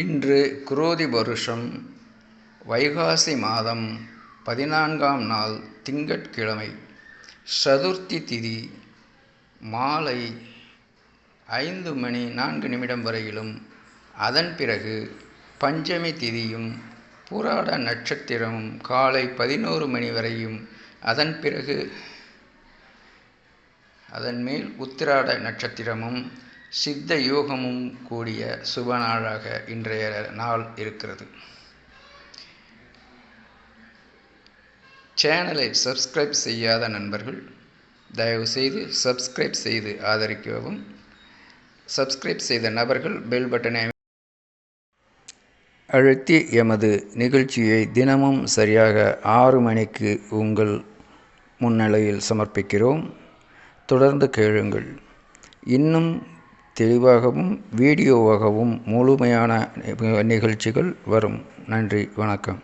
இன்று குரோதி வருஷம் வைகாசி மாதம் பதினான்காம் நாள் திங்கட்கிழமை சதுர்த்தி திதி மாலை ஐந்து மணி நான்கு நிமிடம் வரையிலும். அதன் பிறகு பஞ்சமி திதியும் பூராட நட்சத்திரமும் காலை பதினோரு மணி வரையும். அதன் பிறகு அதன் மேல் உத்திராட நட்சத்திரமும் சித்த யோகமும் கூடிய சுப நாளாக இன்றைய நாள் இருக்கிறது. சேனலை சப்ஸ்கிரைப் செய்யாத நண்பர்கள் தயவுசெய்து சப்ஸ்கிரைப் செய்து ஆதரிக்கவும். சப்ஸ்கிரைப் செய்த நபர்கள் பெல் பட்டனை அழுத்தி எமது நிகழ்ச்சியை தினமும் சரியாக ஆறு மணிக்கு உங்கள் முன்னிலையில் சமர்ப்பிக்கிறோம். தொடர்ந்து கேளுங்கள். இன்னும் தெளிவாகவும் வீடியோவாகவும் முழுமையான நிகழ்ச்சிகள் வரும். நன்றி வணக்கம்.